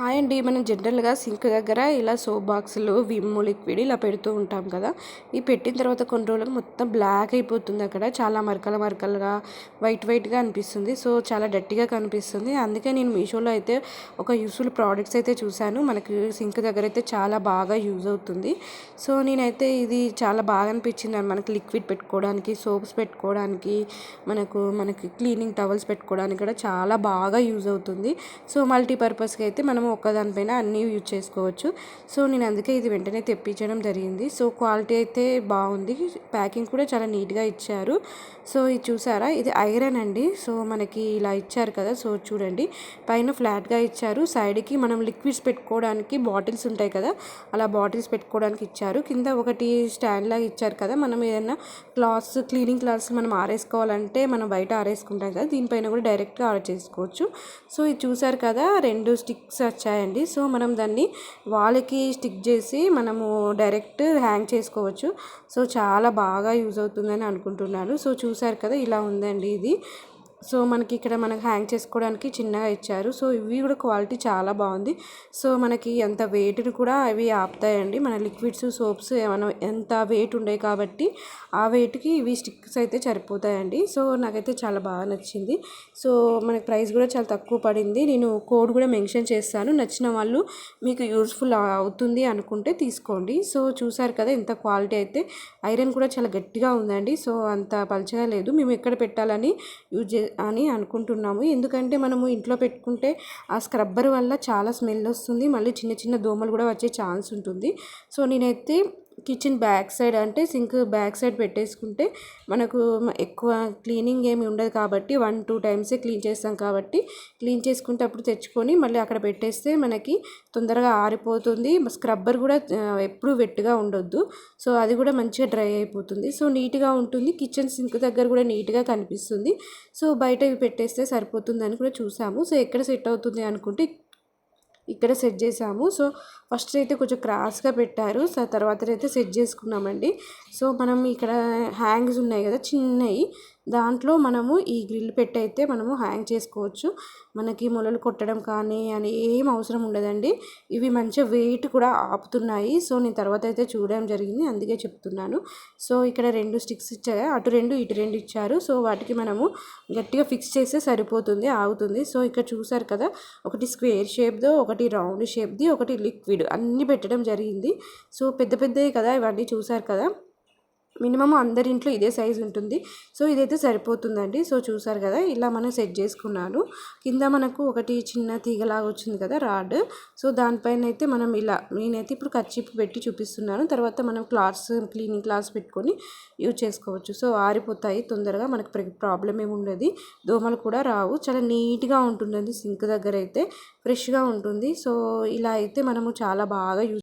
Hi అండి మనం జనరల్గా సింక్ దగ్గర ఇలా సోప్ బాక్సులు విమ్ము లిక్విడ్ ఇలా పెడుతూ ఉంటాం కదా. ఈ పెట్టిన తర్వాత కొన్ని రోజులకు మొత్తం బ్లాక్ అయిపోతుంది అక్కడ. చాలా మరకల మరకలుగా వైట్ వైట్గా అనిపిస్తుంది. సో చాలా డట్టిగా కనిపిస్తుంది. అందుకే నేను మీషోలో అయితే ఒక యూస్ఫుల్ ప్రోడక్ట్స్ అయితే చూశాను. మనకి సింక్ దగ్గర అయితే చాలా బాగా యూజ్ అవుతుంది. సో నేనైతే ఇది చాలా బాగా అనిపించింది. మనకి లిక్విడ్ పెట్టుకోవడానికి సోప్స్ పెట్టుకోవడానికి మనకు మనకి క్లీనింగ్ టవల్స్ పెట్టుకోవడానికి కూడా చాలా బాగా యూజ్ అవుతుంది. సో మల్టీపర్పస్కి అయితే మనం ఒక్కదానిపైన అన్నీ యూజ్ చేసుకోవచ్చు. సో నేను అందుకే ఇది వెంటనే తెప్పించడం జరిగింది. సో క్వాలిటీ అయితే బాగుంది. ప్యాకింగ్ కూడా చాలా నీట్గా ఇచ్చారు. సో ఇది చూసారా? ఇది ఐరన్ అండి. సో మనకి ఇలా ఇచ్చారు కదా? సో చూడండి. పైన ఫ్లాట్గా ఇచ్చారు. సైడ్కి మనం లిక్విడ్స్ పెట్టుకోవడానికి బాటిల్స్ ఉంటాయి కదా? అలా బాటిల్స్ పెట్టుకోవడానికి ఇచ్చారు. కింద ఒకటి స్టాండ్ లాగా ఇచ్చారు కదా? మనం ఏదైనా క్లాత్స్ క్లీనింగ్ క్లాత్స్ మనం ఆరేసుకోవాలంటే మనం బయట ఆరేసుకుంటాం కదా? దీనిపైన కూడా డైరెక్ట్గా ఆర్డర్ చేసుకోవచ్చు సో ఇది చూసారు కదా? రెండు స్టిక్స్ వచ్చాయండి. సో మనం దాన్ని వాళ్ళకి స్టిక్ చేసి మనము డైరెక్ట్ హ్యాంగ్ చేసుకోవచ్చు. సో చాలా బాగా యూజ్ అవుతుందని అనుకుంటున్నాను. సో చూసారు కదా ఇలా ఉందండి ఇది. సో మనకి ఇక్కడ మనకు హ్యాంగ్ చేసుకోవడానికి చిన్నగా ఇచ్చారు. సో ఇవి కూడా క్వాలిటీ చాలా బాగుంది. సో మనకి ఎంత వెయిట్ని కూడా అవి ఆపుతాయండి. మన లిక్విడ్స్ సోప్స్ ఏమైనా ఎంత వెయిట్ ఉండేవి కాబట్టి ఆ వెయిట్కి ఇవి స్టిక్స్ అయితే సరిపోతాయండి. సో నాకైతే చాలా బాగా నచ్చింది. సో మనకి ప్రైస్ కూడా చాలా తక్కువ పడింది. నేను కోడ్ కూడా మెన్షన్ చేస్తాను నచ్చిన వాళ్ళు మీకు యూస్ఫుల్ అవుతుంది అనుకుంటే తీసుకోండి. సో చూసారు కదా ఇంత క్వాలిటీ అయితే. ఐరన్ కూడా చాలా గట్టిగా ఉందండి. సో అంత పలచగా లేదు. మేము ఎక్కడ పెట్టాలని యూజ్ అని అనుకుంటున్నాము. ఎందుకంటే మనము ఇంట్లో పెట్టుకుంటే ఆ స్క్రబ్బర్ వల్ల చాలా స్మెల్ వస్తుంది. మళ్ళీ చిన్న చిన్న దోమలు కూడా వచ్చే ఛాన్స్ ఉంటుంది. సో నేనైతే కిచెన్ బ్యాక్ సైడ్ అంటే సింక్ బ్యాక్ సైడ్ పెట్టేసుకుంటే మనకు ఎక్కువ క్లీనింగ్ ఏమి ఉండదు కాబట్టి వన్ టూ టైమ్సే క్లీన్ చేస్తాం కాబట్టి క్లీన్ చేసుకుంటే అప్పుడు తెచ్చుకొని మళ్ళీ అక్కడ పెట్టేస్తే మనకి తొందరగా ఆరిపోతుంది. స్క్రబ్బర్ కూడా ఎప్పుడు వెట్టుగా ఉండొద్దు. సో అది కూడా మంచిగా డ్రై అయిపోతుంది. సో నీట్గా ఉంటుంది. కిచెన్ సింక్ దగ్గర కూడా నీట్గా కనిపిస్తుంది. సో బయట ఇవి పెట్టేస్తే సరిపోతుంది అని కూడా చూసాము. సో ఎక్కడ సెట్ అవుతుంది అనుకుంటే ఇక్కడ సెట్ చేసాము సో ఫస్ట్ అయితే కొంచెం క్రాస్గా పెట్టారు. సో తర్వాత అయితే సెట్ చేసుకున్నామండి. సో మనం ఇక్కడ హ్యాంగ్స్ ఉన్నాయి కదా చిన్నవి దాంట్లో మనము ఈ గ్రిల్ పెట్టి అయితే మనము హ్యాంగ్ చేసుకోవచ్చు. మనకి మొలలు కొట్టడం కానీ అని ఏం అవసరం ఉండదండి. ఇవి మంచిగా వెయిట్ కూడా ఆపుతున్నాయి. సో నేను తర్వాత అయితే చూడడం జరిగింది. అందుకే చెప్తున్నాను. సో ఇక్కడ రెండు స్టిక్స్ ఇచ్చారు. అటు రెండు ఇటు రెండు ఇచ్చారు. సో వాటికి మనము గట్టిగా ఫిక్స్ చేస్తే సరిపోతుంది ఆగుతుంది. సో ఇక్కడ చూసారు కదా ఒకటి స్క్వేర్ షేప్దో ఒకటి రౌండ్ షేప్ది ఒకటి లిక్విడ్ అన్నీ పెట్టడం జరిగింది. సో పెద్ద పెద్దవి కదా ఇవన్నీ చూసారు కదా. మినిమం అందరి ఇంట్లో ఇదే సైజు ఉంటుంది. సో ఇదైతే సరిపోతుందండి. సో చూసారు కదా ఇలా మనం సెట్ చేసుకున్నాను. కింద మనకు ఒకటి చిన్న తీగలాగా వచ్చింది కదా రాడ్. సో దానిపైన అయితే మనం ఇలా నేనైతే ఇప్పుడు కచ్చిప్పు పెట్టి చూపిస్తున్నాను. తర్వాత మనం క్లాత్స్ క్లీనింగ్ క్లాత్స్ పెట్టుకొని యూజ్ చేసుకోవచ్చు. సో ఆరిపోతాయి తొందరగా మనకు ప్రాబ్లం ఏమి ఉండదు. దోమలు కూడా రావు. చాలా నీట్గా ఉంటుందండి సింక్ దగ్గర అయితే. ఫ్రెష్గా ఉంటుంది. సో ఇలా అయితే మనము చాలా బాగా యూజ్